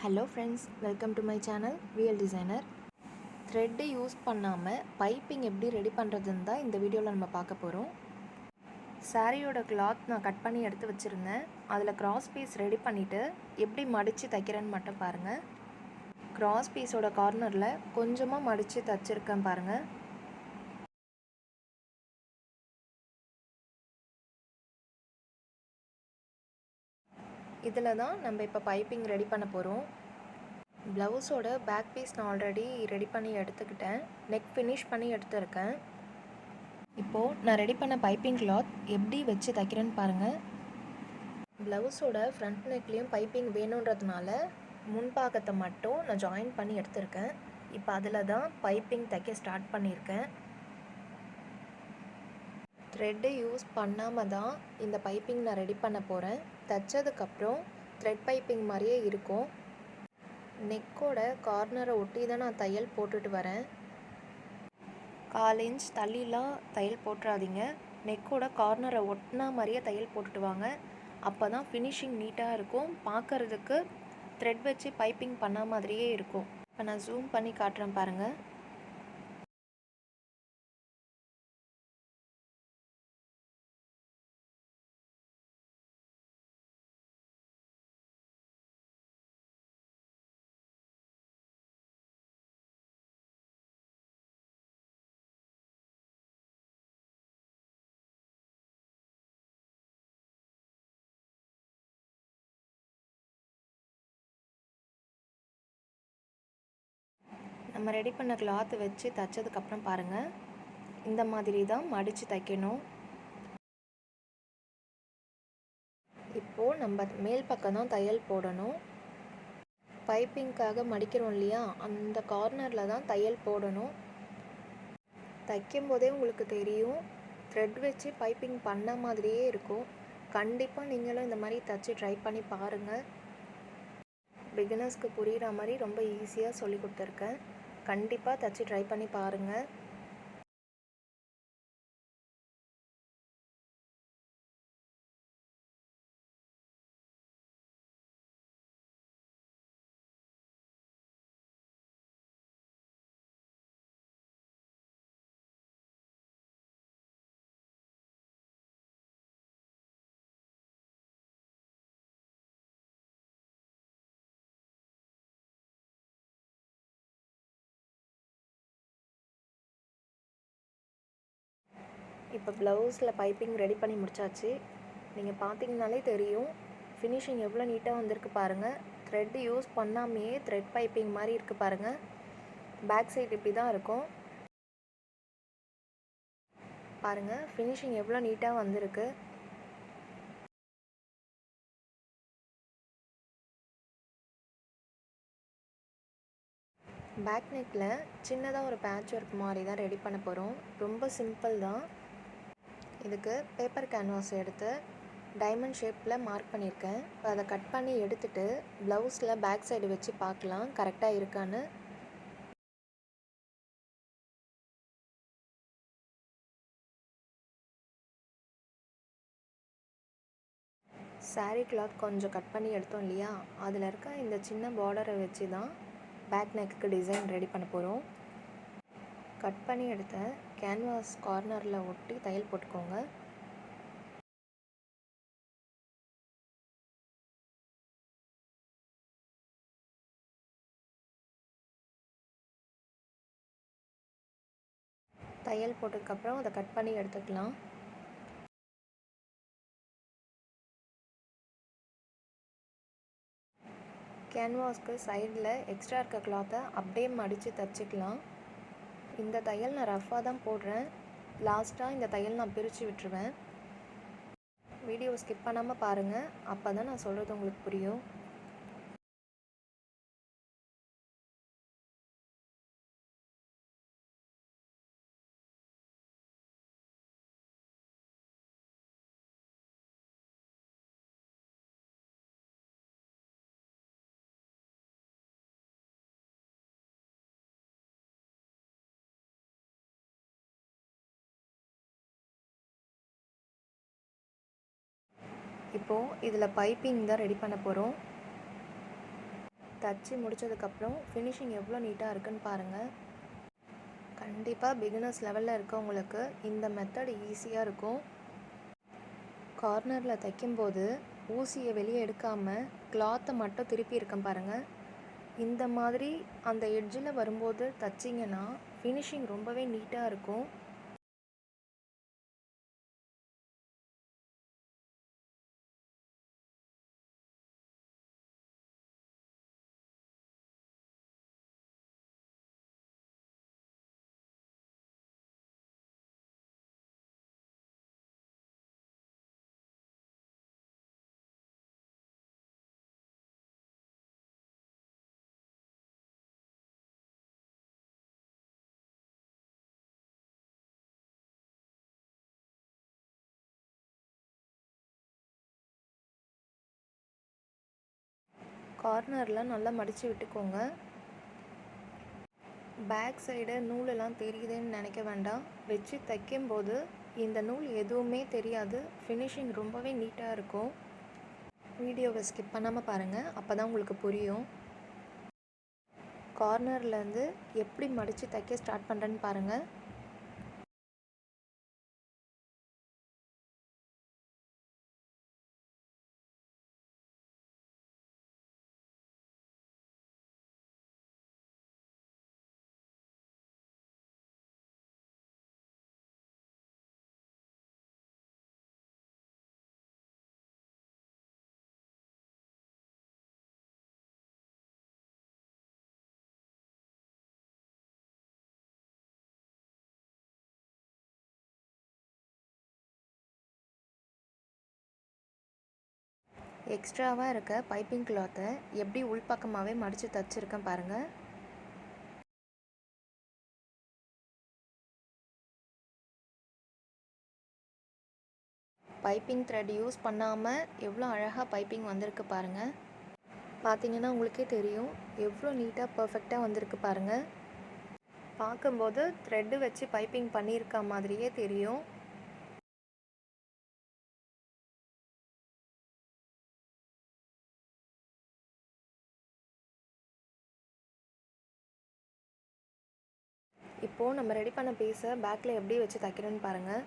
Hello friends welcome to my channel real designer thread use பண்ணாமல் piping எப்படி ready பண்ணுறதுன்னு தான் இந்த வீடியோவில் நம்ம பார்க்க போகிறோம் சாரியோட கிளாத் நான் கட் பண்ணி எடுத்து வச்சுருந்தேன். அதில் கிராஸ் பீஸ் ரெடி பண்ணிவிட்டு எப்படி மடித்து தைக்கிறேன்னு மட்டும் பாருங்கள் கிராஸ் பீஸோட கார்னரில் கொஞ்சமாக மடித்து தைச்சிருக்கேன் பாருங்கள் இதில் தான் நம்ம இப்போ பைப்பிங் ரெடி பண்ண போகிறோம். ப்ளவுஸோட பேக் பீஸ் நான் ஆல்ரெடி ரெடி பண்ணி எடுத்துக்கிட்டேன். நெக் ஃபினிஷ் பண்ணி எடுத்துருக்கேன். இப்போது நான் ரெடி பண்ண பைப்பிங் கிளாத் எப்படி வச்சு தைக்கிறேன்னு பாருங்கள் ப்ளவுஸோட ஃப்ரண்ட் நெக்லேயும் பைப்பிங் வேணுன்றதுனால முன்பாகத்தை மட்டும் நான் ஜாயின் பண்ணி எடுத்திருக்கேன். இப்போ அதில் தான் பைப்பிங் தைக்க ஸ்டார்ட் பண்ணியிருக்கேன். த்ரெட்டை யூஸ் பண்ணாமல் தான் இந்த பைப்பிங் நான் ரெடி பண்ண போகிறேன் தைச்சதுக்கப்புறம் த்ரெட் பைப்பிங் மாதிரியே இருக்கும். நெக்கோட கார்னரை ஒட்டி தான் நான் தையல் போட்டுட்டு வரேன். கால் இன்ச் தள்ளிலாம் தையல் போட்டுறாதீங்க. நெக்கோட கார்னரை ஒட்டினா மாதிரியே தையல் போட்டுட்டு வாங்க. அப்போ தான் ஃபினிஷிங் நீட்டாக இருக்கும். பார்க்குறதுக்கு த்ரெட் வச்சு பைப்பிங் பண்ண மாதிரியே இருக்கும். இப்போ நான் ஜூம் பண்ணி காட்டுறேன் பாருங்கள் நம்ம ரெடி பண்ண கிளாத் வச்சு தைச்சதுக்கப்புறம் பாருங்கள் இந்த மாதிரி தான் மடித்து தைக்கணும். இப்போது நம்ம மேல் பக்கம் தான் தையல் போடணும். பைப்பிங்க்காக மடிக்கிறோம் இல்லையா? அந்த கார்னரில் தான் தையல் போடணும். தைக்கும் போதே உங்களுக்கு தெரியும் த்ரெட் வச்சு பைப்பிங் பண்ண மாதிரியே இருக்கும். கண்டிப்பாக நீங்களும் இந்த மாதிரி தைச்சி ட்ரை பண்ணி பாருங்கள் பிகினர்ஸ்க்கு புரிகிற மாதிரி ரொம்ப ஈஸியாக சொல்லி கொடுத்துருக்கேன். கண்டிப்பாக தைச்சி ட்ரை பண்ணி பாருங்கள் இப்போ ப்ளவுஸில் பைப்பிங் ரெடி பண்ணி முடிச்சாச்சு. நீங்கள் பார்த்தீங்கனாலே தெரியும். ஃபினிஷிங் எவ்வளோ நீட்டாக வந்திருக்கு பாருங்கள் த்ரெட்டு யூஸ் பண்ணாமையே த்ரெட் பைப்பிங் மாதிரி இருக்குது பாருங்கள் பேக் சைடு இப்படி தான் இருக்கும். பாருங்கள் ஃபினிஷிங் எவ்வளோ நீட்டாக வந்திருக்கு. பேக் நெக்கில் சின்னதாக ஒரு பேட்ச் ஒர்க் மாதிரி தான் ரெடி பண்ண போகிறோம் ரொம்ப சிம்பிள் தான். இதுக்கு பேப்பர் கேன்வாஸ் எடுத்து டைமண்ட் ஷேப்பில் மார்க் பண்ணியிருக்கேன். இப்போ அதை கட் பண்ணி எடுத்துட்டு ப்ளவுஸில் பேக் சைடு வச்சு பார்க்கலாம் கரெக்டாக இருக்கான்னு. சாரீ கிளாத் கொஞ்சம் கட் பண்ணி எடுத்தோம் இல்லையா? அதில் இருக்க இந்த சின்ன பார்டரை வச்சு தான் பேக் நெக்குக்கு டிசைன் ரெடி பண்ண போகிறோம் கட் பண்ணி எடுத்தேன். கேன்வாஸ் கார்னரில் ஒட்டி தையல் போட்டுக்கோங்க. தையல் போட்டதுக்கப்புறம் அதை கட் பண்ணி எடுத்துக்கலாம். கேன்வாஸ்க்கு சைடில் எக்ஸ்ட்ரா இருக்க கிளாத்தை அப்படியே மடித்து தச்சுக்கலாம். இந்த தையல் நான் ரஃப்பாக தான் போடுறேன். லாஸ்ட்டாக இந்த தையல் நான் பிரித்து விட்டுருவேன். வீடியோ ஸ்கிப் பண்ணாமல் பாருங்கள் அப்போ தான் நான் சொல்கிறது உங்களுக்கு புரியும். இப்போது இதில் பைப்பிங் தான் ரெடி பண்ண போகிறோம் தச்சு முடித்ததுக்கப்புறம் ஃபினிஷிங் எவ்வளோ நீட்டாக இருக்குன்னு பாருங்கள் கண்டிப்பாக பிகினர்ஸ் லெவலில் இருக்கவங்களுக்கு இந்த மெத்தட் ஈஸியாக இருக்கும். கார்னரில் தைக்கும்போது ஊசியை வெளியே எடுக்காமல் கிளாத்தை மட்டும் திருப்பி இருக்கேன் பாருங்கள் இந்த மாதிரி அந்த எட்ஜில் வரும்போது தைச்சிங்கன்னா ஃபினிஷிங் ரொம்பவே நீட்டாக இருக்கும். கார்னரில் நல்லா மடித்து விட்டுக்கோங்க. பேக் சைடு நூலெல்லாம் தெரியுதுன்னு நினைக்க வேண்டாம். வச்சு தைக்கும்போது இந்த நூல் எதுவுமே தெரியாது. ஃபினிஷிங் ரொம்பவே நீட்டாக இருக்கும். வீடியோவை ஸ்கிப் பண்ணாமல் பாருங்கள் அப்போ தான் உங்களுக்கு புரியும். கார்னர்லேருந்து எப்படி மடித்து தைக்க ஸ்டார்ட் பண்ணுறேன்னு பாருங்கள் எக்ஸ்ட்ராவாக இருக்க பைப்பிங் கிளாத்தை எப்படி உள்பக்கமாகவே மடித்து தைச்சிருக்கேன் பாருங்கள் பைப்பிங் த்ரெட் யூஸ் பண்ணாமல் எவ்வளோ அழகாக பைப்பிங் வந்திருக்கு பாருங்கள் பார்த்தீங்கன்னா உங்களுக்கே தெரியும் எவ்வளோ நீட்டாக பர்ஃபெக்டாக வந்திருக்கு பாருங்கள் பார்க்கும்போது த்ரெட்டு வச்சு பைப்பிங் பண்ணியிருக்க மாதிரியே தெரியும். இப்போது நம்ம ரெடி பண்ண பீஸை பேக்கில் எப்படி வச்சு தைக்கணும்னு பாருங்கள்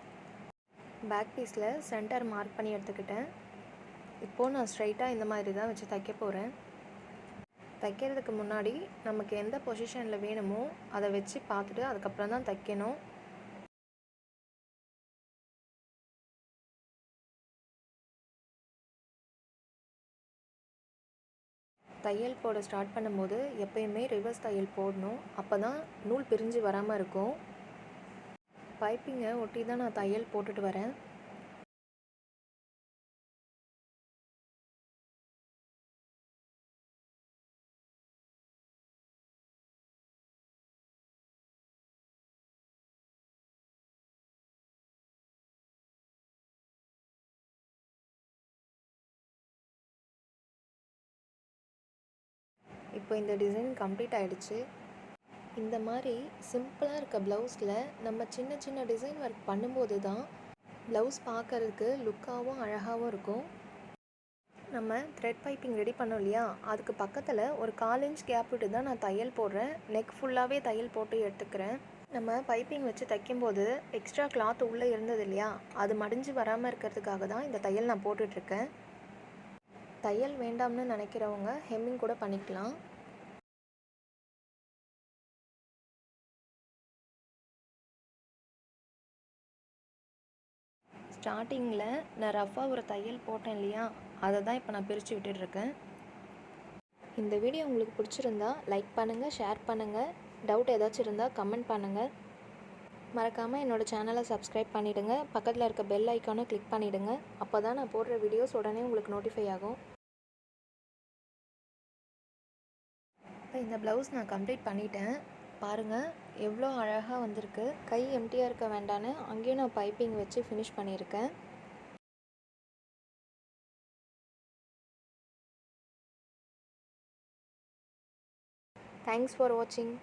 பேக் பீஸில் சென்டர் மார்க் பண்ணி எடுத்துக்கிட்டேன். இப்போது நான் ஸ்ட்ரைட்டாக இந்த மாதிரி தான் வச்சு தைக்க போகிறேன் தைக்கிறதுக்கு முன்னாடி நமக்கு எந்த பொசிஷனில் வேணுமோ அதை வச்சு பார்த்துட்டு அதுக்கப்புறம் தான் தைக்கணும். தையல் போட ஸ்டார்ட் பண்ணும்போது எப்பயுமே ரிவர்ஸ் தையல் போடணும். அப்போ தான் நூல் பிரிஞ்சு வராமல் இருக்கும். பைப்பிங்கை ஒட்டி தான் நான் தையல் போட்டுட்டு வரேன். இப்போ இந்த டிசைன் கம்ப்ளீட் ஆகிடுச்சு இந்த மாதிரி சிம்பிளாக இருக்க ப்ளவுஸில் நம்ம சின்ன சின்ன டிசைன் ஒர்க் பண்ணும்போது தான் ப்ளவுஸ் பார்க்கறதுக்கு லுக்காகவும் அழகாகவும் இருக்கும். நம்ம த்ரெட் பைப்பிங் ரெடி பண்ணோம் இல்லையா? அதுக்கு பக்கத்தில் ஒரு கால் இன்ச் கேப் விட்டு தான் நான் தையல் போடுறேன். நெக் ஃபுல்லாகவே தையல் போட்டு எடுத்துக்கிறேன். நம்ம பைப்பிங் வச்சு தைக்கும்போது எக்ஸ்ட்ரா கிளாத் உள்ளே இருந்தது இல்லையா? அது மடிஞ்சு வராமல் இருக்கிறதுக்காக தான் இந்த தையல் நான் போட்டுட்ருக்கேன் தையல் வேண்டாம்னு நினைக்கிறவங்க ஹெம்மிங் கூட பண்ணிக்கலாம். ஸ்டார்டிங்கில் நான் ரஃபாக ஒரு தையல் போட்டேன் இல்லையா? அதை தான் இப்போ நான் பிரித்து விட்டுட்ருக்கேன். இந்த வீடியோ உங்களுக்கு பிடிச்சிருந்தா லைக் பண்ணுங்கள் ஷேர் பண்ணுங்கள் டவுட் ஏதாச்சும் இருந்தால் கமெண்ட் பண்ணுங்கள் மறக்காமல் என்னோடய சேனலை சப்ஸ்கிரைப் பண்ணிவிடுங்க பக்கத்தில் இருக்க பெல் ஐக்கானை கிளிக் பண்ணிவிடுங்க அப்போ தான் நான் போடுற வீடியோஸ் உடனே உங்களுக்கு நோட்டிஃபை ஆகும். இப்போ இந்த ப்ளவுஸ் நான் கம்ப்ளீட் பண்ணிட்டேன். பாருங்கள் எவ்வளோ அழகாக வந்திருக்கு. கை எம்டியாக இருக்க வேண்டான்னு அங்கேயும் நான் பைப்பிங் வச்சு ஃபினிஷ் பண்ணியிருக்கேன். தேங்க்ஸ் ஃபார் வாட்சிங்